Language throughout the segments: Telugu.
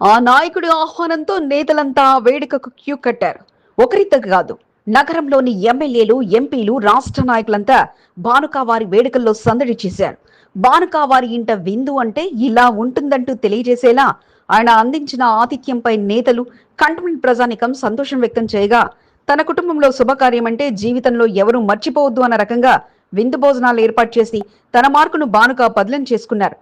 ఆ నాయకుడి ఆహ్వానంతో నేతలంతా వేడుకకు క్యూ కట్టారు. ఒకరిద్దరు కాదు నగరంలోని ఎమ్మెల్యేలు ఎంపీలు రాష్ట్ర నాయకులంతా భానుకావారి వేడుకల్లో సందడి చేశారు. భానుకావారి ఇంట విందు అంటే ఇలా ఉంటుందంటూ తెలియజేసేలా ఆయన అందించిన ఆతిథ్యంపై నేతలు కంటమెంట్ ప్రజానికం సంతోషం వ్యక్తం చేయగా తన కుటుంబంలో శుభకార్యం అంటే జీవితంలో ఎవరూ మర్చిపోవద్దు అన్న రకంగా విందు భోజనాలు ఏర్పాటు చేసి తన మార్కును బానుక బదిలం చేసుకున్నారు.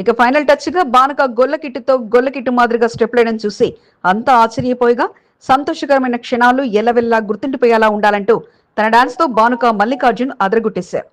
ఇక ఫైనల్ టచ్గా బానక గొల్లకిట్టుతో గొల్లకిట్టు మాదిరిగా స్టెప్ లేయడం చూసి అంతా ఆశ్చర్యపోయిగా సంతోషకరమైన క్షణాలు ఎల్లవెల్లా గుర్తుండిపోయేలా ఉండాలంటూ తన డాన్స్తో బానుక మల్లికార్జున్ అదరగొట్టేశారు.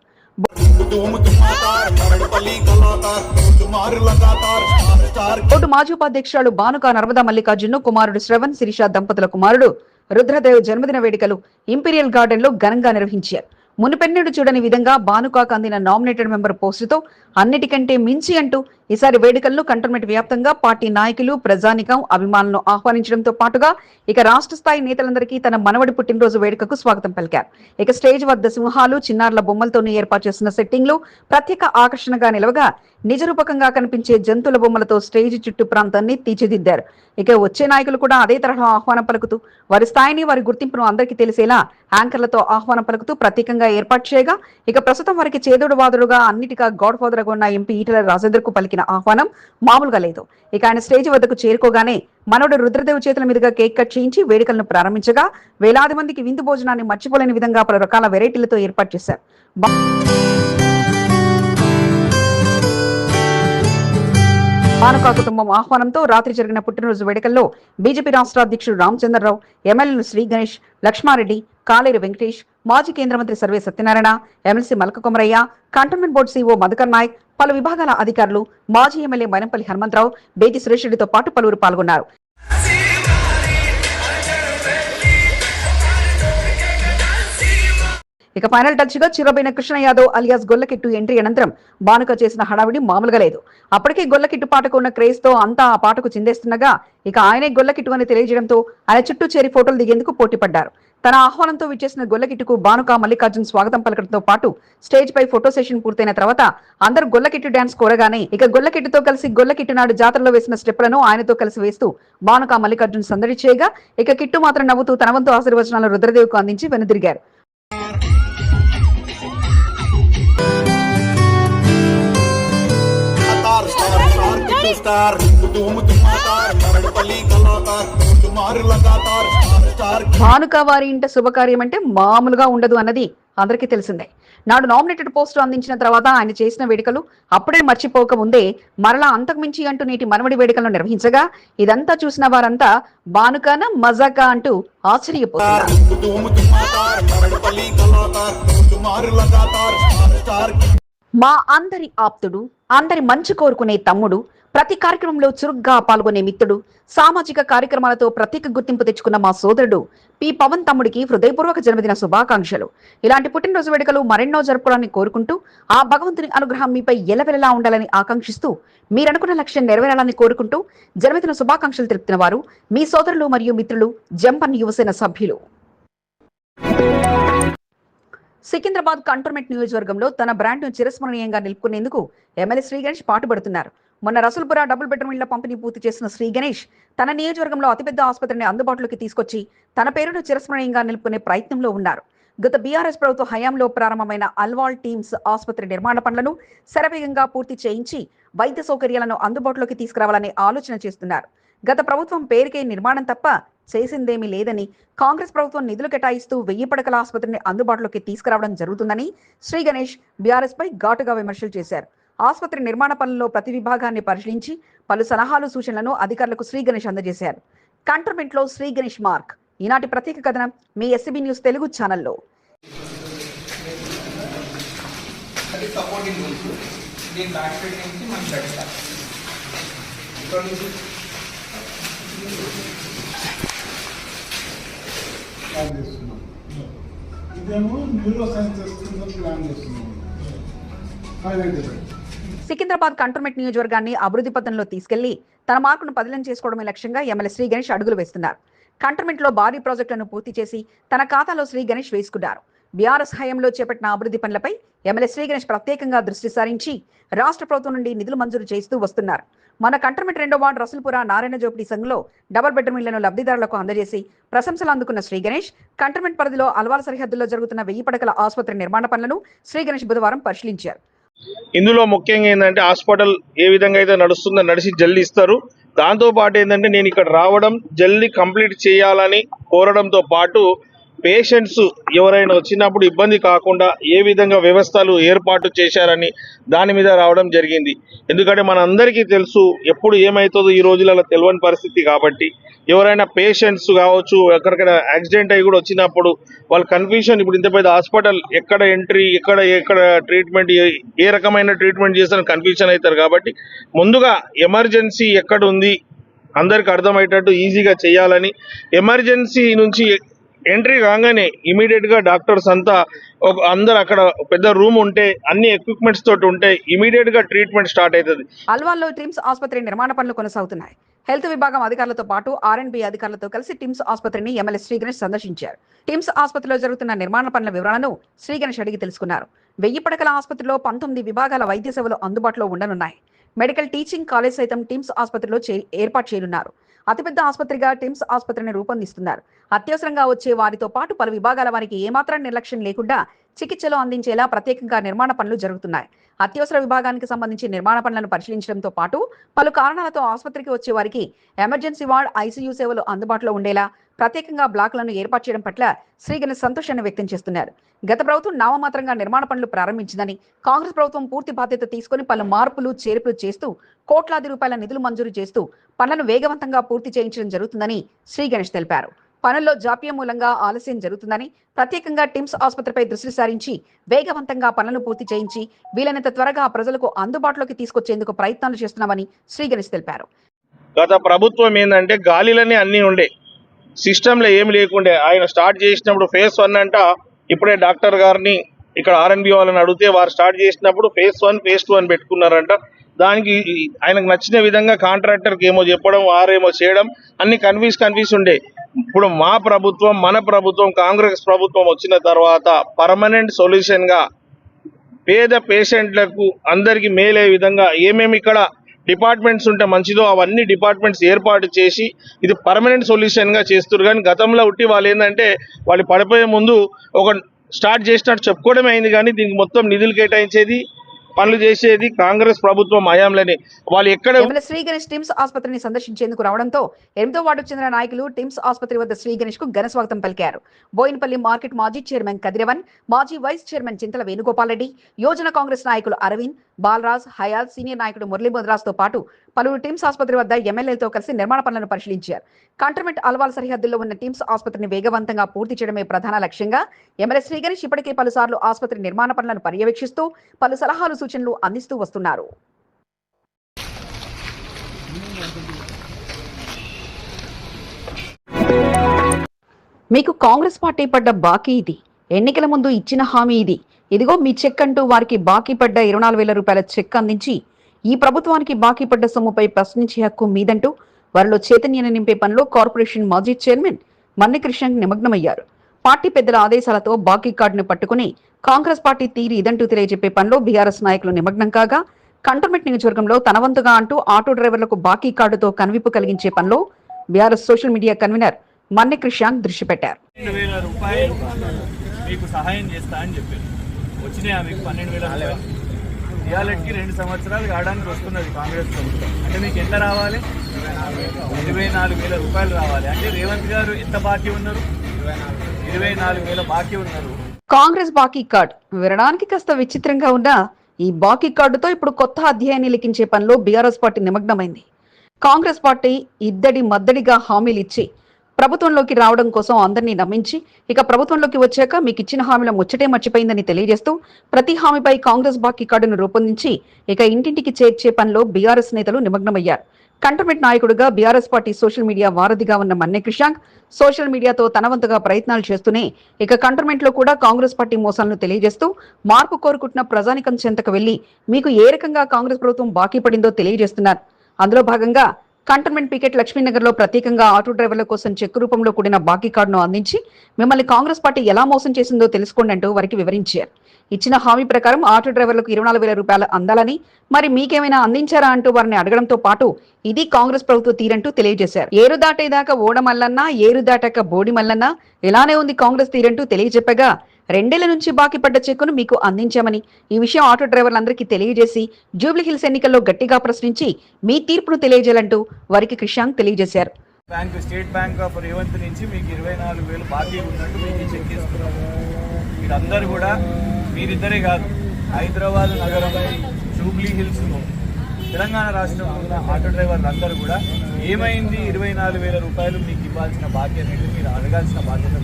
మాజీ ఉపాధ్యక్షురాలు బానుక నర్మదా మల్లికార్జున్ కుమారుడు శ్రవణ్ శిరీష దంపతుల కుమారుడు రుద్రదేవ్ జన్మదిన వేడుకలు ఇంపీరియల్ గార్డెన్లో ఘనంగా నిర్వహించారు. మునుపెన్నడు చూడని విధంగా బానుకాకు అందిన నామినేటెడ్ మెంబర్ పోస్టుతో అన్నిటికంటే మించి అంటూ ఈసారి వేడుకలను కంటోన్మెంట్ వ్యాప్తంగా పార్టీ నాయకులు ప్రజానికం అభిమానులను ఆహ్వానించడంతో పాటుగా ఇక రాష్ట్ర స్థాయి నేతలందరికీ తన మనవడి పుట్టినరోజు వేడుకకు స్వాగతం పలికారు. ఇక స్టేజ్ వద్ద సింహాలు చిన్నారుల బొమ్మలతోనే ఏర్పాటు చేసిన సెట్టింగ్లు ప్రత్యేక ఆకర్షణగా నిలవగా నిజరూపకంగా కనిపించే జంతువుల బొమ్మలతో స్టేజ్ చుట్టూ ప్రాంతాన్ని తీర్చిదిద్దారు. ఇక వచ్చే నాయకులు కూడా అదే తరహా ఆహ్వానం పలుకుతూ వారి స్థాయిని వారి గుర్తింపును అందరికీ తెలిసేలా యాంకర్లతో ఆహ్వానం పలుకుతూ ప్రత్యేకంగా ఏర్పాటు చేయగా ఇక ప్రస్తుతం వారికి చేదుడు వాదుడుగా అన్నిటిగా గాడ్ ఫాదర్గా ఉన్న ఎంపీ ఈటల రాజేందర్కు పలికిన ఆహ్వానం మామూలుగా లేదు. ఇక ఆయన స్టేజ్ వద్దకు చేరుకోగానే మనోడు రుద్రదేవ్ చేతుల మీదుగా కేక్ కట్ చేయించి వేడుకలను ప్రారంభించగా వేలాది మందికి విందు భోజనాన్ని మర్చిపోలేని విధంగా పలు రకాల వెరైటీలతో ఏర్పాటు చేశారు. మానకా కుటుంబం ఆహ్వానంతో రాత్రి జరిగిన పుట్టినరోజు వేడుకల్లో బీజేపీ రాష్ట్ర అధ్యక్షుడు రామచంద్రరావు ఎమ్మెల్యేలు శ్రీ గణేష్ లక్ష్మారెడ్డి కాలేరు వెంకటేష్ మాజీ కేంద్ర మంత్రి Sarve Satyanarayana MLC Malka Komarayya cantonment board CO Madhukar Nayak పలు విభాగాల అధికారులు మాజీ ఎమ్మెల్యే మైనంపల్లి హనుమంతరావు బేటి సురేష్ రెడ్డితో పాటు పలువురు పాల్గొన్నారు. ఇక ఫైనల్ టచ్గా చిరబైన కృష్ణ యాదవ్ అలియాస్ గొల్లకిట్టు ఎంట్రీ అనంతరం బానుక చేసిన హడావిడి మామూలుగా లేదు. అప్పటికే గొల్లకిట్టు పాటకు ఉన్న క్రేజ్తో అంతా ఆ పాటకు చిందేస్తుండగా ఇక ఆయనే గొల్లకిట్టు అని తెలియజేయడంతో ఆయన చుట్టూ చేరి ఫోటోలు దిగేందుకు పోటీ పడ్డారు. తన ఆహ్వానంతో విచ్చేసిన గొల్లకిట్టుకు బానుక మల్లికార్జున్ స్వాగతం పలకడంతో పాటు స్టేజ్ పై ఫోటో సెషన్ పూర్తయిన తర్వాత అందరూ గొల్లకిట్టు డాన్స్ కోరగానే ఇక గొల్లకిట్టుతో కలిసి గొల్లకిట్టు నాడు జాతరలో వేసిన స్టెప్లను ఆయనతో కలిసి వేస్తూ బానుక మల్లికార్జున్ సందడి చేయగా ఇక కిట్టు మాత్రం నవ్వుతూ తన వంతు ఆశీర్వచనాలు రుద్రదేవ్కు అందించి వెనుదిరిగారు. స్టార్ భానుక వారి ఇంట శుభకార్యం అంటే మామూలుగా ఉండదు అన్నది అందరికీ తెలిసిందే. నాడు నామినేటెడ్ పోస్టు అందించిన తర్వాత ఆయన చేసిన వేడుకలు అప్పుడే మర్చిపోక ముందే మరలా అంతకుమించి అంటూ నేటి మనవడి వేడుకలను నిర్వహించగా ఇదంతా చూసిన వారంతా బానుకాన మజాకా అంటూ ఆశ్చర్యపోతారు మా అందరి ఆప్తుడు అందరి మంచి కోరుకునే తమ్ముడు ప్రతి కార్యక్రమంలో చురుగ్గా పాల్గొనే మిత్రుడు సామాజిక కార్యక్రమాలతో ప్రత్యేక గుర్తింపు తెచ్చుకున్న మా సోదరుడు పి. పవన్ తమ్ముడికి హృదయపూర్వక జన్మదిన శుభాకాంక్షలు. ఇలాంటి పుట్టినరోజు వేడుకలు మరెన్నో జరుపుకోవాలని కోరుకుంటూ ఆ భగవంతుని అనుగ్రహం మీపై ఎలవెలలా ఉండాలని ఆకాంక్షిస్తూ మీరనుకున్న లక్ష్యం నెరవేరాలని కోరుకుంటూ జన్మదిన శుభాకాంక్షలు తెలుపుతున్న వారు మీ సోదరులు మరియు మిత్రులు జంపన్ యువసేన సభ్యులు. సికింద్రాబాద్ కంటోన్మెంట్ నియోజకవర్గంలో తన బ్రాండ్ను చిరస్మరణీయంగా నిలుపుకునేందుకు ఎమ్మెల్యే శ్రీ గణేష్ పాటుపడుతున్నారు. మొన్న రసూల్పుర డబుల్ బెడ్రూమ్ ఇళ్ళ పంపిణీ పూర్తి చేసిన శ్రీ గణేష్ తన నియోజకవర్గంలో అతిపెద్ద ఆసుపత్రిని అందుబాటులోకి తీసుకొచ్చి తన పేరును చిరస్మరణీయంగా నిలుపుకునే ప్రయత్నంలో ఉన్నారు. గత బీఆర్ఎస్ ప్రభుత్వ హయాంలో ప్రారంభమైన అల్వాల్ టీమ్స్ ఆసుపత్రి నిర్మాణ పనులను శరవేగంగా పూర్తి చేయించి వైద్య సౌకర్యాలను అందుబాటులోకి తీసుకురావాలనే ఆలోచన చేస్తున్నారు. గత ప్రభుత్వం పేరుకే నిర్మాణం తప్ప చేసిందేమీ లేదని కాంగ్రెస్ ప్రభుత్వం నిధులు కేటాయిస్తూ వెయ్యి పడకల ఆసుపత్రిని అందుబాటులోకి తీసుకురావడం జరుగుతుందని శ్రీ గణేష్ బీఆర్ఎస్ పై ఘాటుగా విమర్శలు చేశారు. ఆసుపత్రి నిర్మాణ పనుల్లో ప్రతి విభాగాన్ని పరిశీలించి పలు సలహాలు సూచనలను అధికారులకు శ్రీ గణేష్ అందజేశారు. కంటోన్మెంట్లో శ్రీ గణేష్ మార్క్. ఈనాటి ప్రత్యేక కథనం మీ ఎస్సీబీ న్యూస్ తెలుగు ఛానల్లో. ఇదేమో న్యూరో సైన్స్ ప్లాన్ చేస్తున్నాం. ఐడెంటిఫై సికింద్రాబాద్ కంటోన్మెంట్ నియోజకవర్గాన్ని అభివృద్ధి పథంలో తీసుకెళ్ళి తన మార్కును పదిలం చేసుకోవడమే లక్ష్యంగా ఎమ్మెల్యే శ్రీ గణేష్ అడుగులు వేస్తున్నారు. కంటోన్మెంట్లో భారీ ప్రాజెక్టులను పూర్తి చేసి తన ఖాతాలో శ్రీ గణేష్ వేసుకున్నారు. బీఆర్ఎస్ హయాంలో చేపట్టిన అభివృద్ధి పనులపై ఎమ్మెల్యే శ్రీ గణేష్ ప్రత్యేకంగా దృష్టి సారించి రాష్ట్ర ప్రభుత్వం నుండి నిధులు మంజూరు చేస్తూ వస్తున్నారు. మన కంటర్మెంట్ రెండో వార్డు రసల్పుర నారాయణ జోపిడి సంఘంలో డబుల్ బెడ్రూమ్ ఇళ్ళను లబ్ధిదారులకు అందజేసి ప్రశంసలు అందుకున్న శ్రీ గణేష్ కంటర్మెంట్ పరిధిలో అల్వాల సరిహద్దుల్లో జరుగుతున్న వెయ్యి పడకల ఆసుపత్రి నిర్మాణ పనులను శ్రీ గణేష్ బుధవారం పరిశీలించారు. ఇందులో ముఖ్యంగా ఏంటంటే హాస్పిటల్ ఏ విధంగా అయితే నడుస్తుందో నడిచి జల్లి ఇస్తారు. దాంతో పాటు ఏంటంటే నేను ఇక్కడ రావడం జల్లి కంప్లీట్ చేయాలని కోరడంతో పాటు పేషెంట్స్ ఎవరైనా వచ్చినప్పుడు ఇబ్బంది కాకుండా ఏ విధంగా వ్యవస్థలు ఏర్పాటు చేశారని దాని మీద రావడం జరిగింది. ఎందుకంటే మనందరికీ తెలుసు ఎప్పుడు ఏమవుతుందో ఈ రోజులలో తెలియని పరిస్థితి కాబట్టి ఎవరైనా పేషెంట్స్ కావచ్చు ఎక్కడికైనా యాక్సిడెంట్ అయ్యి కూడా వచ్చినప్పుడు వాళ్ళ కన్ఫ్యూషన్ ఇప్పుడు ఇంత పెద్ద హాస్పిటల్ ఎక్కడ ఎంట్రీ ఎక్కడ ఎక్కడ ట్రీట్మెంట్ ఏ- ఏ రకమైన ట్రీట్మెంట్ చేస్తారని కన్ఫ్యూషన్ అవుతారు కాబట్టి ముందుగా ఎమర్జెన్సీ ఎక్కడ ఉంది అందరికి అర్థమయ్యేటట్టు ఈజీగా చేయాలని ఎమర్జెన్సీ నుంచి ఎంట్రీ కాగానే ఇమీడియట్గా డాక్టర్స్ అంతా ఒక అందరు అక్కడ పెద్ద రూమ్ ఉంటే అన్ని ఎక్విప్మెంట్స్ తోటి ఉంటే ఇమీడియట్గా ట్రీట్మెంట్ స్టార్ట్ అవుతుంది అల్వాల్లో టిమ్స్ ఆసుపత్రి నిర్మాణ పనులు కొనసాగుతున్నాయి. హెల్త్ విభాగం అధికారులతో పాటు ఆర్ఎండ్బి అధికారులతో కలిసి టిమ్స్ ఆసుపత్రిని ఎమ్మెల్యే శ్రీ గణేష్ సందర్శించారు. టిమ్స్ ఆసుపత్రిలో జరుగుతున్న నిర్మాణ పనుల వివరాలను శ్రీ గణేష్ అడిగి తెలుసుకున్నారు. వెయ్యి పడకల ఆసుపత్రిలో పంతొమ్మిది విభాగాల వైద్య సేవలు అందుబాటులో ఉండనున్నాయి. మెడికల్ టీచింగ్ కాలేజ్ సైతం టిమ్స్ ఆసుపత్రిలో చే- ఏర్పాటు చేయనున్నారు. అతిపెద్ద ఆసుపత్రిగా టిమ్స్ ఆసుపత్రిని రూపొందిస్తున్నారు. అత్యవసరంగా వచ్చే వారితో పాటు పలు విభాగాల వారికి ఏమాత్రం నిర్లక్ష్యం లేకుండా చికిత్సలు అందించేలా ప్రత్యేకంగా నిర్మాణ పనులు జరుగుతున్నాయి. అత్యవసర విభాగానికి సంబంధించి నిర్మాణ పనులను పరిశీలించడంతో పాటు పలు కారణాలతో ఆసుపత్రికి వచ్చే వారికి ఎమర్జెన్సీ వార్డ్ ఐసీయూ సేవలు అందుబాటులో ఉండేలా ప్రత్యేకంగా బ్లాకులను ఏర్పాటు చేయడం పట్ల శ్రీగణేష్ సంతోషాన్ని వ్యక్తం చేస్తున్నారు. గత ప్రభుత్వం నామమాత్రంగా నిర్మాణ పనులు ప్రారంభించిందని కాంగ్రెస్ ప్రభుత్వం పూర్తి బాధ్యత తీసుకుని పలు మార్పులు చేర్పులు చేస్తూ కోట్లాది రూపాయల నిధులు మంజూరు చేస్తూ పనులను వేగవంతంగా పూర్తి చేయించడం జరుగుతుందని శ్రీ గణేష్ తెలిపారు. పనుల్లో జాప్యం మూలంగా ఆలస్యం జరుగుతుందని ప్రత్యేకంగా టిమ్స్ ఆసుపత్రిపై దృష్టి సారించి వేగవంతంగా పనులను పూర్తి చేయించి వీలైనంత త్వరగా ప్రజలకు అందుబాటులోకి తీసుకొచ్చేందుకు ప్రయత్నాలు చేస్తున్నామని శ్రీ గణేష్ తెలిపారు. గత ప్రభుత్వం ఏంటంటే గాలిలోనే అన్నీ ఉండే. సిస్టంలో ఏమి లేకుండే. ఆయన స్టార్ట్ చేసినప్పుడు ఫేస్ వన్ అంట ఇప్పుడే డాక్టర్ గారిని ఇక్కడ ఆర్ఎన్బి వాళ్ళని అడిగితే వారు స్టార్ట్ చేసినప్పుడు ఫేస్ వన్ ఫేస్ టూ అని పెట్టుకున్నారంట. దానికి ఆయనకు నచ్చిన విధంగా కాంట్రాక్టర్కి ఏమో చెప్పడం వారేమో చేయడం అన్ని కన్ఫ్యూజ్ కన్ఫ్యూజ్ ఉండే. ఇప్పుడు మా ప్రభుత్వం మన ప్రభుత్వం కాంగ్రెస్ ప్రభుత్వం వచ్చిన తర్వాత పర్మనెంట్ సొల్యూషన్గా పేద పేషెంట్లకు అందరికి మేలే విధంగా ఏమేమి ఇక్కడ డిపార్ట్మెంట్స్ ఉంటే మంచిదో అవన్నీ డిపార్ట్మెంట్స్ ఏర్పాటు చేసి ఇది పర్మనెంట్ సొల్యూషన్గా చేస్తారు కానీ గతంలో ఉట్టి వాళ్ళు ఏంటంటే వాళ్ళు పడిపోయే ముందు ఒక స్టార్ట్ చేసినట్టు చెప్పుకోవడమే అయింది. కానీ దీనికి మొత్తం నిధులు కేటాయించేది పనులు చేసేది కాంగ్రెస్ ప్రభుత్వం హయాంలోనే. వాళ్ళు ఎక్కడ శ్రీ గణేష్ టిమ్స్ ఆసుపత్రిని సందర్శించేందుకు రావడంతో ఎనిమిదో వార్డుకు చెందిన నాయకులు టిమ్స్ ఆసుపత్రి వద్ద శ్రీ గణేష్కు ఘన స్వాగతం పలికారు. బోయినపల్లి మార్కెట్ మాజీ చైర్మన్ కదిరవన్ మాజీ వైస్ చైర్మన్ చింతల వేణుగోపాల్ రెడ్డి యోజన కాంగ్రెస్ నాయకులు అరవింద్ బాలరాజ్ హయాల్ సీనియర్ నాయకుడు మురళీ తో పాటు పలువురు టీమ్స్ ఆసుపత్రి వద్ద ఎమ్మెల్యేలతో కలిసి నిర్మాణ పనులను పరిశీలించారు. కంటర్మెంట్ అల్వాల్ సరిహద్దుల్లో ఉన్న టీమ్స్ ఆసుపత్రిని వేగవంతంగా పూర్తి చేయడమే ప్రధాన లక్ష్యంగా ఎమ్మెల్యే శ్రీగణేష్ ఇప్పటికే పలుసార్లు ఆసుపత్రి నిర్మాణ పనులను పర్యవేక్షిస్తూ పలు సలహాలు సూచనలు అందిస్తూ వస్తున్నారు. మీకు కాంగ్రెస్ పార్టీ పడ్డ బాకీ ఇది. ఎన్నికల ముందు ఇచ్చిన హామీ ఇది. ఇదిగో మీ చెక్ అంటూ వారికి బాకీ పడ్డ ఇరవై నాలుగు వేల రూపాయల చెక్ అందించి ఈ ప్రభుత్వానికి బాకీ పడ్డ సొమ్ముపై ప్రశ్నించే హక్కు మీదంటూ వారిలో చైతన్యాన్ని నింపే పనిలో కార్పొరేషన్ మాజీ చైర్మన్ మన్నికృష్ణన్ నిమగ్నమయ్యారు. పార్టీ పెద్దల ఆదేశాలతో బాకీ కార్డును పట్టుకుని కాంగ్రెస్ పార్టీ తీరి ఇదంటూ తెలియజెప్పే పనిలో బీఆర్ఎస్ నాయకులు నిమగ్నం కాగా కంటోన్మెంట్ నియోజకవర్గంలో తనవంతుగా అంటూ ఆటో డ్రైవర్లకు బాకీ కార్డుతో కనువిప్పు కలిగించే పనిలో బీఆర్ఎస్ సోషల్ మీడియా కన్వీనర్ మన్ని దృష్టి పెట్టారు. మీకు సహాయం చేస్తా అని చెప్పారు. వచ్చినాయా మీకు పన్నెండు వేల రూపాయలు ఇవాళకి రెండు సంవత్సరాలు కావడానికి వస్తున్నది కాంగ్రెస్ ప్రభుత్వం. అంటే మీకు ఎంత రావాలి? ఇరవై నాలుగు వేల రూపాయలు రావాలి. అంటే రేవంత్ గారు ఎంత బాకీ ఉన్నారు? ఇరవై నాలుగు వేల బాకీ ఉన్నారు. కాంగ్రెస్ బాకీ కార్డ్ వినడానికి కాస్త విచిత్రంగా ఉన్న ఈ బాకీ కార్డుతో ఇప్పుడు కొత్త అధ్యాయాన్ని లిఖించే పనిలో బీఆర్ఎస్ పార్టీ నిమగ్నమైంది. కాంగ్రెస్ పార్టీ ఇద్దడి మద్దడిగా హామీలు ఇచ్చి ప్రభుత్వంలోకి రావడం కోసం అందరినీ నమ్మించి ఇక ప్రభుత్వంలోకి వచ్చాక మీకు ఇచ్చిన హామీల ముచ్చటే మర్చిపోయిందని తెలియజేస్తూ ప్రతి హామీపై కాంగ్రెస్ బాకీ కార్డును రూపొందించి ఇక ఇంటింటికి చేర్చే పనిలో బీఆర్ఎస్ నేతలు నిమగ్నమయ్యారు. కంటర్మెంట్ నాయకుడిగా బీఆర్ఎస్ పార్టీ సోషల్ మీడియా వారధిగా ఉన్న మన్నె కృషాంక్ సోషల్ మీడియాతో తనవంతుగా ప్రయత్నాలు చేస్తూనే ఇక కంటర్మెంట్లో కూడా కాంగ్రెస్ పార్టీ మోసాలను తెలియజేస్తూ మార్పు కోరుకుంటున్న ప్రజానికం చెంతకు వెళ్ళి మీకు ఏ రకంగా కాంగ్రెస్ ప్రభుత్వం బాకీ పడిందో తెలియజేస్తున్నారు. అందులో భాగంగా కంటోన్మెంట్ పికెట్ లక్ష్మీనగర్లో ప్రత్యేకంగా ఆటో డ్రైవర్ల కోసం చెక్ రూపంలో కూడిన బాకీ కార్డును అందించి మిమ్మల్ని కాంగ్రెస్ పార్టీ ఎలా మోసం చేసిందో తెలుసుకోండి అంటూ వారికి వివరించారు ఇచ్చిన హామీ ప్రకారం ఆటో డ్రైవర్లకు ఇరవై నాలుగు వేల రూపాయలు అందాలని మరి మీకేమైనా అందించారా అంటూ వారిని అడగడంతో పాటు ఇది కాంగ్రెస్ ప్రభుత్వ తీరంటూ తెలియజేశారు ఏరు దాటేదాకా ఓడమల్లన్నా ఏరు దాటాక బోడి మల్లన్నా ఇలానే ఉంది కాంగ్రెస్ తీరంటూ తెలియజెప్పగా రెండేళ్ళ నుంచి బాకీ పడ్డ చెక్కును మీకు అందించామని ఈ విషయం ఆటో డ్రైవర్లందరికీ తెలియజేసి జూబ్లీ హిల్స్ ఎన్నికల్లో గట్టిగా ప్రశ్నించి మీ తీర్పును తెలియజేయాలంటూ వారికి క్రిషాంక్ తెలియజేశారు. Bank state bank of Revanth నుంచి మీకు ఇరవై నాలుగు వేలు బాకీ ఉన్నట్టు మీకు చెక్ తీసుకున్నారు మీరందరూ కూడా మీరిద్దరే కాదు హైదరాబాద్ నగరం జూబ్లీ హిల్స్ తెలంగాణ రాష్ట్రంలో ఉన్న ఆటో డ్రైవర్లు అందరూ కూడా ఏమైంది? ఇరవై నాలుగు వేల రూపాయలు మీకు ఇవ్వాల్సిన బాధ్యత మీరు అడగాల్సిన బాధ్యత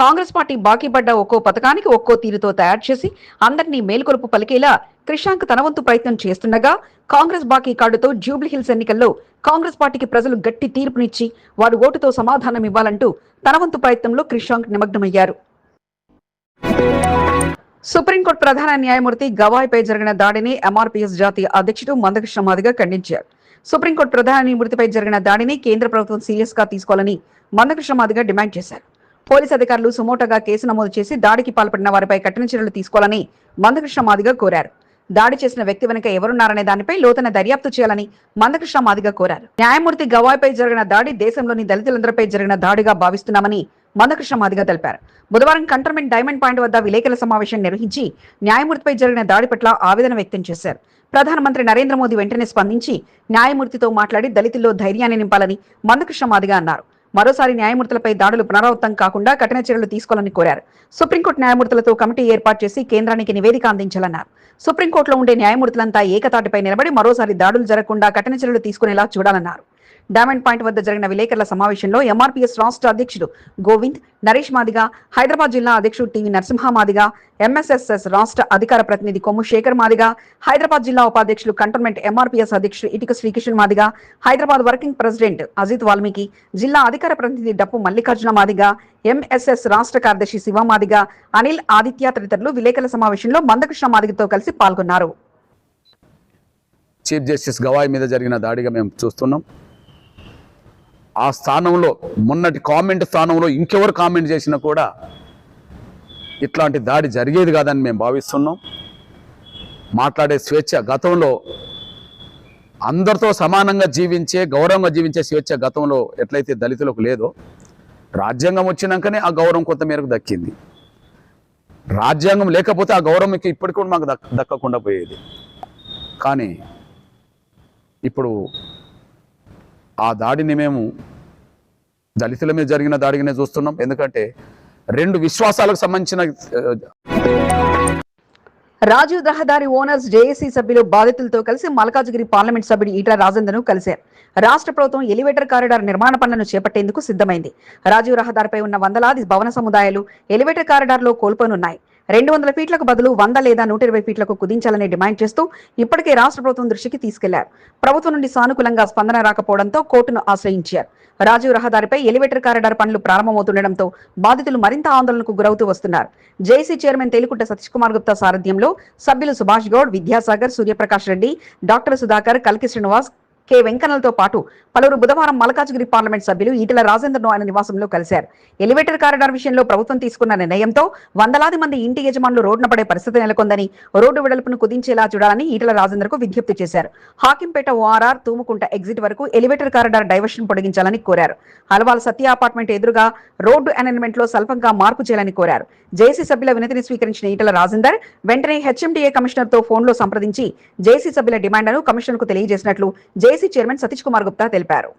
కాంగ్రెస్ పార్టీ బాకీ పడ్డ ఒక్కో పథకానికి ఒక్కో తీరుతో తయారు చేసి అందరినీ మేల్కొలుపు పలికేలా క్రిషాంక్ తన వంతు ప్రయత్నం చేస్తుండగా కాంగ్రెస్ బాకీ కార్డుతో జూబ్లీహిల్స్ ఎన్నికల్లో కాంగ్రెస్ పార్టీకి ప్రజలు గట్టి తీర్పునిచ్చి వారు ఓటుతో సమాధానం ఇవ్వాలంటూ తన వంతు ప్రయత్నంలో క్రిషాంక్ నిమగ్నమయ్యారు. సుప్రీంకోర్టు ప్రధాన న్యాయమూర్తి గవాయ్పై జరిగిన దాడిని ఎంఆర్పీఎస్ జాతీయ అధ్యక్షుడు మందకృష్ణ మాదిగా ఖండించారు. సుప్రీంకోర్టు ప్రధాన న్యాయమూర్తిపై జరిగిన దాడిని కేంద్ర ప్రభుత్వం సీరియస్గా తీసుకోవాలని మందకృష్ణ మాదిగ డిమాండ్ చేశారు. పోలీస్ అధికారులు సుమోటగా కేసు నమోదు చేసి దాడికి పాల్పడిన వారిపై కఠిన చర్యలు తీసుకోవాలని మందకృష్ణ మాదిగ కోరారు. దాడి చేసిన వ్యక్తి వెనుక ఎవరున్నారనే దానిపై లోతైన దర్యాప్తు చేయాలని మందకృష్ణ మాదిగ కోరారు. న్యాయమూర్తి గవాయ్పై జరిగిన దాడి దేశంలోని దళితులందరిపై జరిగిన దాడిగా భావిస్తున్నామని మందకృష్ణ మాదిగ తెలిపారు. బుధవారం కంటర్మెంట్ డైమండ్ పాయింట్ వద్ద విలేకరుల సమావేశం నిర్వహించి న్యాయమూర్తిపై జరిగిన దాడి పట్ల ఆవేదన వ్యక్తం చేశారు. ప్రధానమంత్రి నరేంద్ర మోదీ వెంటనే స్పందించి న్యాయమూర్తితో మాట్లాడి దళితుల్లో ధైర్యాన్ని నింపాలని మందకృష్ణ మాదిగా అన్నారు. మరోసారి న్యాయమూర్తులపై దాడులు పునరావృతం కాకుండా కఠిన చర్యలు తీసుకోవాలని కోరారు. సుప్రీంకోర్టు న్యాయమూర్తులతో కమిటీ ఏర్పాటు చేసి కేంద్రానికి నివేదిక అందించాలన్నారు. సుప్రీంకోర్టులో ఉండే న్యాయమూర్తులంతా ఏకతాటిపై నిలబడి మరోసారి దాడులు జరగకుండా కఠిన చర్యలు తీసుకునేలా చూడాలన్నారు. డైమండ్ పాయింట్ వద్ద జరిగిన విలేకరుల సమావేశంలో ఎంఆర్పీఎస్ రాష్ట్ర అధ్యక్షుడు గోవింద్ నరేష్ మాదిగ హైదరాబాద్ జిల్లా అధ్యక్షుడు టీవీ నరసింహ మాదిగ ఎంఎస్ఎస్ఎస్ రాష్ట్ర అధికార ప్రతినిధి కొమ్ము శేఖర్ మాదిగ హైదరాబాద్ జిల్లా ఉపాధ్యక్షులు కంటోన్మెంట్ ఎంఆర్పీఎస్ అధ్యక్షుడు ఇటుక శ్రీకృష్ణ మాదిగ హైదరాబాద్ వర్కింగ్ ప్రెసిడెంట్ అజిత్ వాల్మీకి జిల్లా అధికార ప్రతినిధి డప్పు మల్లికార్జున మాదిగ ఎంఎస్ఎస్ రాష్ట్ర కార్యదర్శి శివ మాదిగా అనిల్ ఆదిత్య తదితరులు విలేకరుల సమావేశంలో మందకృష్ణ మాదిగతో కలిసి పాల్గొన్నారు. చీఫ్ జస్టిస్ గవాయ్ మీద జరిగిన దాడిగా మేము చూస్తున్నాం. ఆ స్థానంలో మొన్నటి కామెంట్ స్థానంలో ఇంకెవరు కామెంట్ చేసినా కూడా ఇట్లాంటి దాడి జరిగేది కాదని మేము భావిస్తున్నాం. మాట్లాడే స్వేచ్ఛ గతంలో అందరితో సమానంగా జీవించే గౌరవంగా జీవించే స్వేచ్ఛ గతంలో ఎట్లయితే దళితులకు లేదో రాజ్యాంగం వచ్చినాకనే ఆ గౌరవం కొంత మేరకు దక్కింది. రాజ్యాంగం లేకపోతే ఆ గౌరవం ఇక ఇప్పటికి కూడా మాకు దక్కకుండా పోయేది. కానీ ఇప్పుడు ఆ దాడిని మేము దళితుల మీద జరిగిన దాడిగానే చూస్తున్నాం. ఎందుకంటే రెండు విశ్వాసాలకు సంబంధించిన రాజీవ్ రహదారి ఓనర్స్ జేఏసీ సభ్యులు బాధితులతో కలిసి మల్కాజ్గిరి పార్లమెంట్ సభ్యుడు ఈటా రాజేందర్ను కలిశారు. రాష్ట్ర ప్రభుత్వం ఎలివేటర్ కారిడార్ నిర్మాణ పనులను చేపట్టేందుకు సిద్ధమైంది. రాజీవ్ రహదారిపై ఉన్న వందలాది భవన సముదాయాలు ఎలివేటర్ కారిడార్లో కోల్పోనున్నాయి. రెండు వందల ఫీట్లకు బదులు వంద లేదా నూట ఇరవై ఫీట్లకు కుదించాలని డిమాండ్ చేస్తూ ఇప్పటికే రాష్ట్ర ప్రభుత్వం దృష్టికి తీసుకెళ్ళారు. ప్రభుత్వం నుండి సానుకూలంగా స్పందన రాకపోవడంతో కోర్టును ఆశ్రయించారు. రాజీవ్ రహదారిపై ఎలివేటర్ కారిడార్ పనులు ప్రారంభమవుతుండటంతో బాధితులు మరింత ఆందోళనకు గురవుతూ వస్తున్నారు. జేసీ చైర్మన్ తేలికుంట సతీష్ కుమార్ గుప్తా సారథ్యంలో సభ్యులు సుభాష్ గౌడ్ విద్యాసాగర్ సూర్యప్రకాష్ రెడ్డి డాక్టర్ సుధాకర్ కల్కి శ్రీనివాస్ కె వెంకన్నలతో పాటు పలువురు బుధవారం మల్కాజ్గిరి పార్లమెంట్ సభ్యులు ఈటల రాజేందర్ను ఆయన నివాసంలో కలిశారు. ఎలివేటర్ కారిడార్ విషయంలో ప్రభుత్వం తీసుకున్న నిర్ణయంతో వందలాది మంది ఇంటి యజమానులు రోడ్డున పడే పరిస్థితి నెలకొందని రోడ్డు వెడల్పును కుదించేలా చూడాలని ఈటల రాజేందర్కు విజ్ఞప్తి చేశారు. హాకింపేట ఓఆర్ఆర్ తూముకుంట ఎగ్జిట్ వరకు ఎలివేటర్ కారిడార్ డైవర్షన్ పొడిగించాలని కోరారు. హల్వాల్ సత్య అపార్ట్మెంట్ ఎదురుగా రోడ్డు అలైన్మెంట్లో స్వల్పంగా మార్పు చేయాలని కోరారు. జేసీ సభ్యుల వినతిని స్వీకరించిన ఈటల రాజేందర్ వెంటనే హెచ్ఎండిఏ కమిషనర్తో ఫోన్లో సంప్రదించి జేసీ సభ్యుల డిమాండ్లను కమిషనర్కు తెలియజేసినట్లు జేసీ చైర్మన్ సతీష్ కుమార్ గుప్తా తెలిపారు.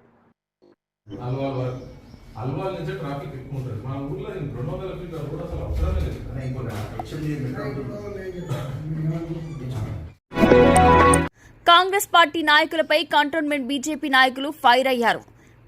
అల్వాల్ ట్రాఫిక్ ఎక్కువ ఉంటుంది మన ఊర్లో రెండు వందల ఫీట్ల రోడ్ అసలు అవసరమే లేదు కాంగ్రెస్ పార్టీ నాయకులపై కంటోన్మెంట్ బీజేపీ నాయకులు ఫైర్ అయ్యారు.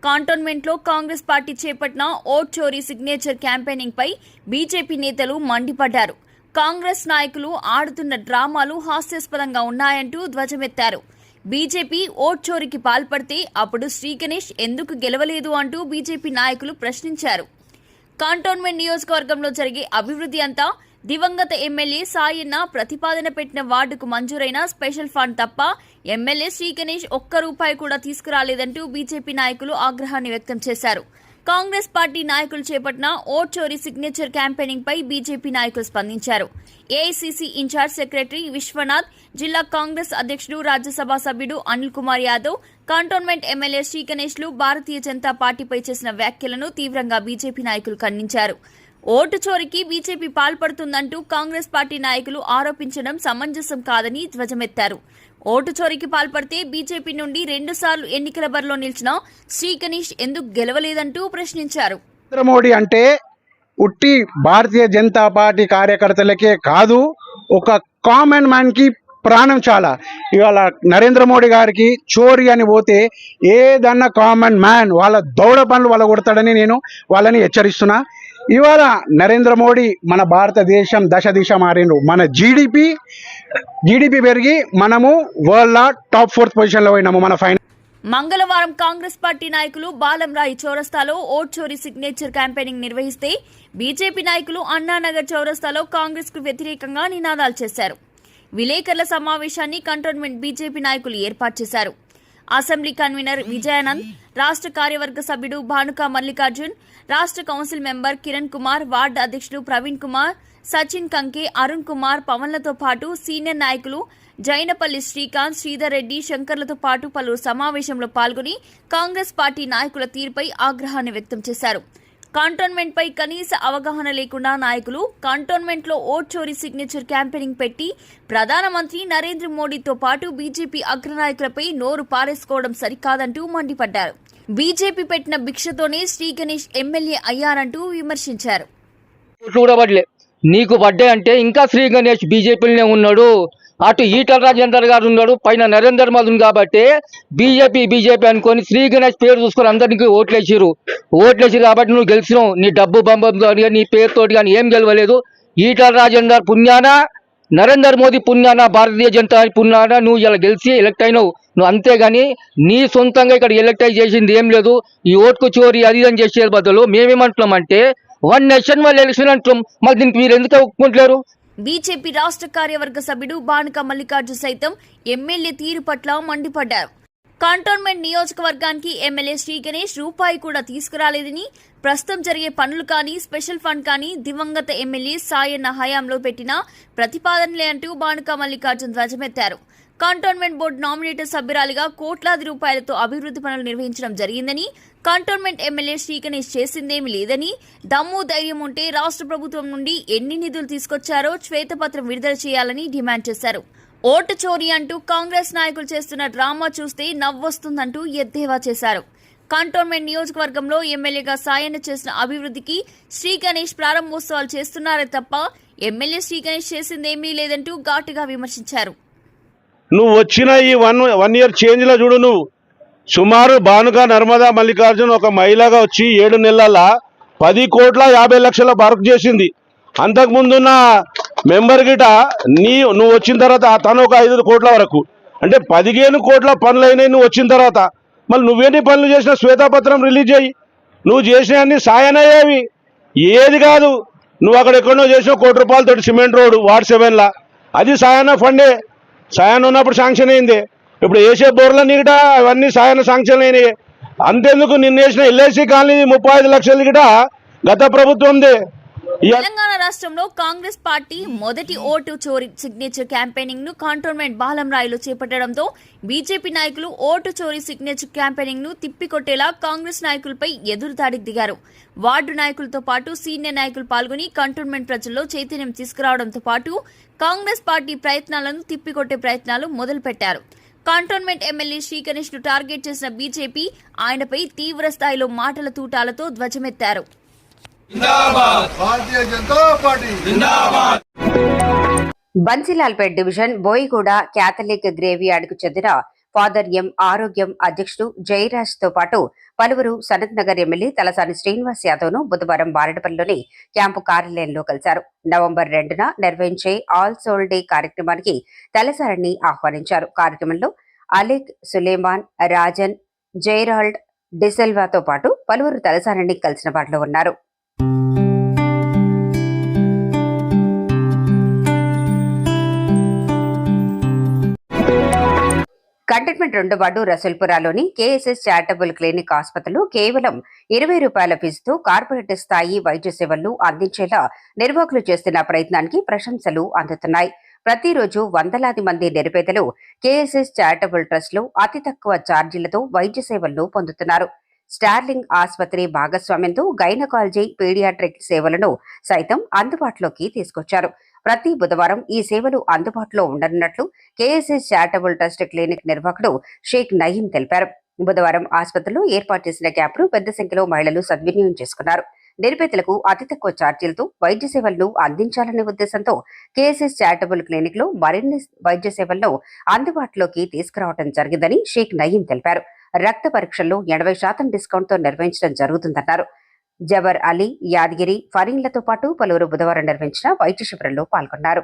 కాంటోన్మెంట్లో కాంగ్రెస్ పార్టీ చేపట్టిన ఓట్ చోరీ సిగ్నేచర్ క్యాంపెయినింగ్ పై బీజేపీ నేతలు మండిపడ్డారు. కాంగ్రెస్ నాయకులు ఆడుతున్న డ్రామాలు హాస్యాస్పదంగా ఉన్నాయంటూ ధ్వజమెత్తారు. బీజేపీ ఓట్ చోరీకి పాల్పడితే అప్పుడు శ్రీగణేష్ ఎందుకు గెలవలేదు అంటూ బీజేపీ నాయకులు ప్రశ్నించారు. కాంటోన్మెంట్ నియోజకవర్గంలో జరిగే అభివృద్ధి అంతా దివంగత ఎమ్మెల్యే సాయన్న ప్రతిపాదన పెట్టిన వార్డుకు మంజూరైన స్పెషల్ ఫండ్ తప్ప ఎమ్మెల్యే శ్రీ గణేష్ ఒక్క రూపాయి కూడా తీసుకురాలేదంటూ బీజేపీ నాయకులు ఆగ్రహాన్ని వ్యక్తం చేశారు. కాంగ్రెస్ పార్టీ నాయకులు చేపట్టిన ఓట్ చోరీ సిగ్నేచర్ క్యాంపెయినింగ్ పై బీజేపీ నాయకులు స్పందించారు. ఏఐసీసీ ఇన్ఛార్జ్ సెక్రటరీ విశ్వనాథ్ జిల్లా కాంగ్రెస్ అధ్యక్షుడు రాజ్యసభ సభ్యుడు అనిల్ కుమార్ యాదవ్ కంటోన్మెంట్ ఎమ్మెల్యే శ్రీ గణేష్లు భారతీయ జనతా పార్టీపై చేసిన వ్యాఖ్యలను తీవ్రంగా బీజేపీ నాయకులు ఖండించారు. ఓటు చోరీకి బీజేపీ పాల్పడుతుందంటూ కాంగ్రెస్ పార్టీ నాయకులు ఆరోపించడం సమంజసం కాదని ధ్వజమెత్తారు. ఓటు చోరీకి పాల్పడితే బీజేపీ నుండి రెండుసార్లు ఎన్నికల బరిలో నిలిచిన శ్రీ గణేష్ ఎందుకు గెలవలేదంటూ ప్రశ్నించారు. నరేంద్ర మోడీ అంటే ఉట్టి భారతీయ జనతా పార్టీ కార్యకర్తలకే కాదు ఒక కామన్ మ్యాన్కి ప్రాణం చాలా. ఇవాళ నరేంద్ర మోడీ గారికి చోరీ అని పోతే ఏదన్నా కామన్ మ్యాన్ వాళ్ళ దౌడ పనులు వాళ్ళ కొడతాడని నేను వాళ్ళని హెచ్చరిస్తున్నా. ఇవాళ నరేంద్ర మోడీ మన భారతదేశం దశ దిశ మారిండు. మన జీడిపి జీడిపి పెరిగి మనము వరల్డ్ టాప్ ఫోర్త్ పొజిషన్లో పోయినాము మన ఫైనల్ మంగళవారం కాంగ్రెస్ పార్టీ నాయకులు బాలంరాయి చౌరస్తాలో ఓట్ చోరీ సిగ్నేచర్ క్యాంపెయినింగ్ నిర్వహిస్తే బీజేపీ నాయకులు అన్నానగర్ చౌరస్తాలో కాంగ్రెస్కు వ్యతిరేకంగా నినాదాలు చేశారు. విలేకరుల సమావేశాన్ని కంటోన్మెంట్ బీజేపీ నాయకులు ఏర్పాటు చేశారు. అసెంబ్లీ కన్వీనర్ విజయానంద్ రాష్ట్ర కార్యవర్గ సభ్యుడు భానుక మల్లికార్జున్ రాష్ట్ర కౌన్సిల్ మెంబర్ కిరణ్ కుమార్ వార్డు అధ్యక్షుడు ప్రవీణ్ కుమార్ సచిన్ కంకే అరుణ్ కుమార్ పవన్లతో పాటు సీనియర్ నాయకులు జైనపల్లి శ్రీకాంత్ శ్రీధర్ రెడ్డి శంకర్లతో పాటు పలువురు సమావేశంలో పాల్గొని కాంగ్రెస్ పార్టీ నాయకుల తీరుపై ఆగ్రహాన్ని వ్యక్తం చేశారు. కంటోన్మెంట్ పై కనీస అవగాహన లేకుండా నాయకులు కంటోన్మెంట్లో ఓట్ చోరీ సిగ్నేచర్ క్యాంపెయినింగ్ పెట్టి ప్రధానమంత్రి నరేంద్ర మోడీతో పాటు బీజేపీ అగ్రనాయకులపై నోరు పారేసుకోవడం సరికాదంటూ మండిపడ్డారు. బీజేపీ పెట్టిన భిక్షతోనే శ్రీ గణేష్ ఎమ్మెల్యే అయ్యారంటూ విమర్శించారు. చూడబడలే. నీకు పడ్డాయి అంటే ఇంకా శ్రీ గణేష్ బీజేపీలోనే ఉన్నాడు. అటు ఈటల రాజేందర్ గారు ఉన్నాడు పైన నరేందర్ మోదీ ఉంది కాబట్టి బీజేపీ బీజేపీ అనుకొని శ్రీ గణేష్ పేరు చూసుకొని అందరికి ఓట్లేసిరు ఓట్లేసిరు కాబట్టి నువ్వు గెలిచినావు. నీ డబ్బు బంబంతో కానీ నీ పేరుతోటి కానీ ఏం గెలవలేదు. ఈటల రాజేందర్ పుణ్యాన నరేందర్ మోదీ పుణ్యాన భారతీయ జనతా పుణ్యాన నువ్వు ఇలా గెలిచి ఎలక్ట్ అయినావు. నువ్వు అంతేగాని నీ సొంతంగా ఇక్కడ ఎలక్టై చేసింది ఏం లేదు ఈ ఓట్కు చోరీ అది అని చేసే బదులు మేమేమంటున్నామంటే వన్ నేషన్ వల్ల ఎలక్షన్ అంటున్నాం. మరి దీనికి మీరు ఎందుకు ఒప్పుకుంటలేరు బీజేపీ రాష్ట్ర కార్యవర్గ సభ్యుడు బానుక మల్లికార్జున సైతం ఎమ్మెల్యే తీరు పట్ల మండిపడ్డారు. కంటోన్మెంట్ నియోజకవర్గానికి ఎమ్మెల్యే శ్రీ గణేష్ రూపాయి కూడా తీసుకురాలేదని ప్రస్తుతం జరిగే పనులు కానీ స్పెషల్ ఫండ్ కానీ దివంగత ఎమ్మెల్యే సాయన్న హయాంలో పెట్టిన ప్రతిపాదనలే అంటూ బానుక మల్లికార్జున ధ్వజమెత్తారు. కంటోన్మెంట్ బోర్డు నామినేటెడ్ సభ్యురాలిగా కోట్లాది రూపాయలతో అభివృద్ధి పనులు నిర్వహించడం జరిగిందని కంటోన్మెంట్ ఎమ్మెల్యే శ్రీగణేష్ చేసిందేమీ లేదని దమ్ము ధైర్యం ఉంటే రాష్ట్ర ప్రభుత్వం నుండి ఎన్ని నిధులు తీసుకొచ్చారో శ్వేతపత్రం విడుదల చేయాలని డిమాండ్ చేశారు. ఓటు చోరీ అంటూ కాంగ్రెస్ నాయకులు చేస్తున్న డ్రామా చూస్తే నవ్వొస్తుందంటూ ఎద్దేవా చేశారు. కంటోన్మెంట్ నియోజకవర్గంలో ఎమ్మెల్యేగా సాయన చేసిన అభివృద్ధికి శ్రీ గణేష్ ప్రారంభోత్సవాలు చేస్తున్నారే తప్ప ఎమ్మెల్యే శ్రీ గణేష్ చేసిందేమీ లేదంటూ ఘాటుగా విమర్శించారు. నువ్వు వచ్చిన ఈ వన్ వన్ ఇయర్ చేంజ్లో చూడు నువ్వు. సుమారు భానుక నర్మదా మల్లికార్జున్ ఒక మహిళగా వచ్చి ఏడు నెలల పది కోట్ల యాభై లక్షల వర్క్ చేసింది. అంతకుముందున్న మెంబర్ గిట నీ నువ్వు వచ్చిన తర్వాత తను ఒక ఐదు కోట్ల వరకు. అంటే పదిహేను కోట్ల పనులు అయినాయి నువ్వు వచ్చిన తర్వాత. మళ్ళీ నువ్వేని పనులు చేసిన శ్వేతాపత్రం రిలీజ్ అయ్యి నువ్వు చేసినవన్నీ సాయనయ్యేవి ఏది కాదు. నువ్వు అక్కడ ఎక్కడో చేసిన కోటి రూపాయలతో సిమెంట్ రోడ్ వార్డ్ సెవెన్లా. అది సాయన ఫండే. సాయన్ ఉన్నప్పుడు శాంక్షన్ అయింది. ఇప్పుడు వేసే బోర్ల గిట అవన్నీ సాయన శాంక్షన్ అయినాయి. అంతెందుకు నిన్న వేసిన ఎల్ఐసి కాలనీ ముప్పై ఐదు లక్షలు గిట గత ప్రభుత్వం ఉంది తెలంగాణ రాష్ట్రంలో కాంగ్రెస్ పార్టీ మొదటి ఓటు చోరీ సిగ్నేచర్ క్యాంపెయినింగ్ను కాంటోన్మెంట్ బాలంరాయిలో చేపట్టడంతో బీజేపీ నాయకులు ఓటు చోరీ సిగ్నేచర్ క్యాంపెయినింగ్ను తిప్పికొట్టేలా కాంగ్రెస్ నాయకులపై ఎదురుదాడికి దిగారు. వార్డు నాయకులతో పాటు సీనియర్ నాయకులు పాల్గొని కంటోన్మెంట్ ప్రజల్లో చైతన్యం తీసుకురావడంతో పాటు కాంగ్రెస్ పార్టీ ప్రయత్నాలను తిప్పికొట్టే ప్రయత్నాలు మొదలుపెట్టారు. కంటోన్మెంట్ ఎమ్మెల్యే శ్రీగణేష్ను టార్గెట్ చేసిన బీజేపీ ఆయనపై తీవ్ర స్థాయిలో మాటల తూటాలతో ధ్వజమెత్తారు. భారతీయ జనతా పార్టీ. బన్సీలాల్పేట్ డివిజన్ బోయిగూడ క్యాథలిక్ గ్రేవియార్డ్కు చెందిన ఫాదర్ ఎం ఆరోగ్యం అధ్యక్షుడు జయరాజ్తో పాటు పలువురు సనత్ నగర్ ఎమ్మెల్యే తలసాని శ్రీనివాస్ యాదవ్ను బుధవారం బారడపల్లిలోని క్యాంపు కార్యాలయంలో కలిశారు. నవంబర్ రెండున నిర్వహించే ఆల్ సోల్ డే కార్యక్రమానికి తలసారిని ఆహ్వానించారు. కార్యక్రమంలో అలెక్ సులేమాన్ రాజన్ జైరాల్డ్ డిసెల్వాతో పాటు పలువురు తలసారిని కలిసిన వారిలో ఉన్నారు. కంటైన్మెంట్ రెండు వార్డు రసూల్పురాలోని కేఎస్ఎస్ చారిటబుల్ క్లినిక్ ఆసుపత్రులు కేవలం ఇరవై రూపాయల ఫీజుతో కార్పొరేట్ స్థాయి వైద్య సేవలను అందించేలా నిర్వాహకులు చేస్తున్న ప్రయత్నానికి ప్రశంసలు అందుతున్నాయి. ప్రతిరోజు వందలాది మంది నిరుపేదలు కేఎస్ఎస్ చారిటబుల్ ట్రస్ట్లో అతి తక్కువ ఛార్జీలతో వైద్య సేవలను పొందుతున్నారు. స్టార్లింగ్ ఆసుపత్రి భాగస్వామ్యంతో గైనకాలజీ పీడియాట్రిక్ సేవలను సైతం అందుబాటులోకి తీసుకొచ్చారు. ప్రతి బుధవారం ఈ సేవలు అందుబాటులో ఉండనున్నట్లు కేఎస్ఎస్ చారిటబుల్ ట్రస్ట్ క్లినిక్ నిర్వాహకుడు షేక్ నయీం తెలిపారు. బుధవారం ఆసుపత్రిలో ఏర్పాటు చేసిన క్యాంపును పెద్ద సంఖ్యలో మహిళలు సద్వినియోగం చేసుకున్నారు. నిరుపేదలకు అతి తక్కువ ఛార్జీలతో వైద్య సేవలను అందించాలనే ఉద్దేశంతో కేఎస్ఎస్ చారిటబుల్ క్లినిక్లో మరిన్ని వైద్య సేవలను అందుబాటులోకి తీసుకురావడం జరిగిందని షేక్ నయీం తెలిపారు. రక్త పరీక్షల్లో ఎనభై శాతం డిస్కౌంట్తో నిర్వహించడం జరుగుతుందన్నారు. జబర్ అలీ యాదగిరి ఫరీన్లతో పాటు పలువురు బుధవారం నిర్వహించిన వైద్య శిబిరంలో పాల్గొన్నారు.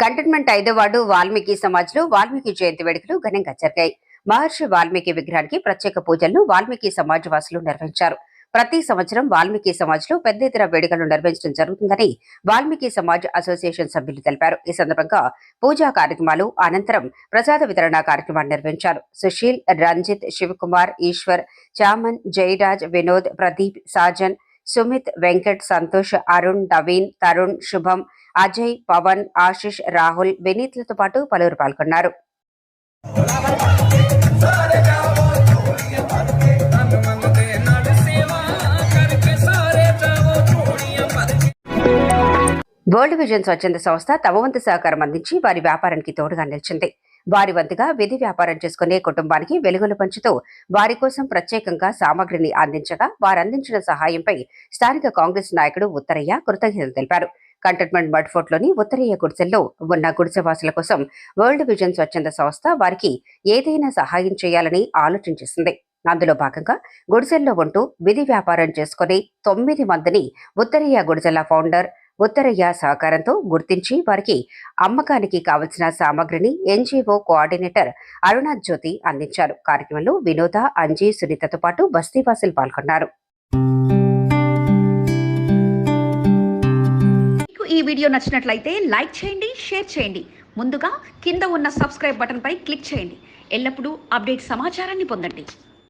కంటైన్మెంట్ ఐదో వార్డు వాల్మీకి సమాజ్లో వాల్మీకి జయంతి వేడుకలు ఘనంగా జరిగాయి. మహర్షి వాల్మీకి విగ్రహానికి ప్రత్యేక పూజలను వాల్మీకి సమాజ్ వాసులు నిర్వహించారు. ప్రతి సంవత్సరం వాల్మీకి సమాజ్లో పెద్ద ఎత్తున వేడుకలు నిర్వహించడం జరుగుతుందని వాల్మీకి సమాజ్ అసోసియేషన్ సభ్యులు తెలిపారు. ఈ సందర్భంగా పూజా కార్యక్రమాలు అనంతరం ప్రసాద వితరణ కార్యక్రమాన్ని నిర్వహించారు. సుశీల్ రంజిత్ శివకుమార్ ఈశ్వర్ చామన్ జయరాజ్ వినోద్ ప్రదీప్ సాజన్ సుమిత్ వెంకట్ సంతోష్ అరుణ్ నవీన్ తరుణ్ శుభం అజయ్ పవన్ ఆశిష్ రాహుల్ వినీత్లతో పాటు పలువురు పాల్గొన్నారు. వరల్డ్ విజన్ స్వచ్ఛంద సంస్థ తమ వంతు సహకారం అందించి వారి వ్యాపారానికి తోడుగా నిలిచింది. వారి వంతుగా విధి వ్యాపారం చేసుకునే కుటుంబానికి వెలుగులు పంచుతూ వారి కోసం ప్రత్యేకంగా సామాగ్రిని అందించగా వారు అందించిన సహాయంపై స్థానిక కాంగ్రెస్ నాయకుడు ఉత్తరయ్య కృతజ్ఞతలు తెలిపారు. కంటోన్మెంట్ మడ్ఫోర్ట్లోని ఉత్తరయ్య గుడిసెల్లో ఉన్న గుడిసెవాసుల కోసం వరల్డ్ విజన్ స్వచ్ఛంద సంస్థ వారికి ఏదైనా సహాయం చేయాలని ఆలోచించేసింది అందులో భాగంగా గుడిసెల్లో ఉంటూ విధి వ్యాపారం చేసుకుని తొమ్మిది మందిని ఉత్తరయ్య గుడిసెల ఫౌండర్ ఉత్తరయ్య సహకారంతో గుర్తించి వారికి అమ్మకానికి కావలసిన సామాగ్రిని ఎన్జీఓ కోఆర్డినేటర్ అరుణ జ్యోతి అందించారు. కార్యక్రమంలో వినోద అంజీ సునీతతో పాటు బస్తీవాసులు పాల్గొన్నారు. ఈ వీడియో నచ్చినట్లయితే లైక్ చేయండి షేర్ చేయండి. ముందుగా కింద ఉన్న సబ్స్క్రైబ్ బటన్పై క్లిక్ చేయండి. ఎల్లప్పుడూ అప్డేట్ సమాచారాన్ని పొందండి.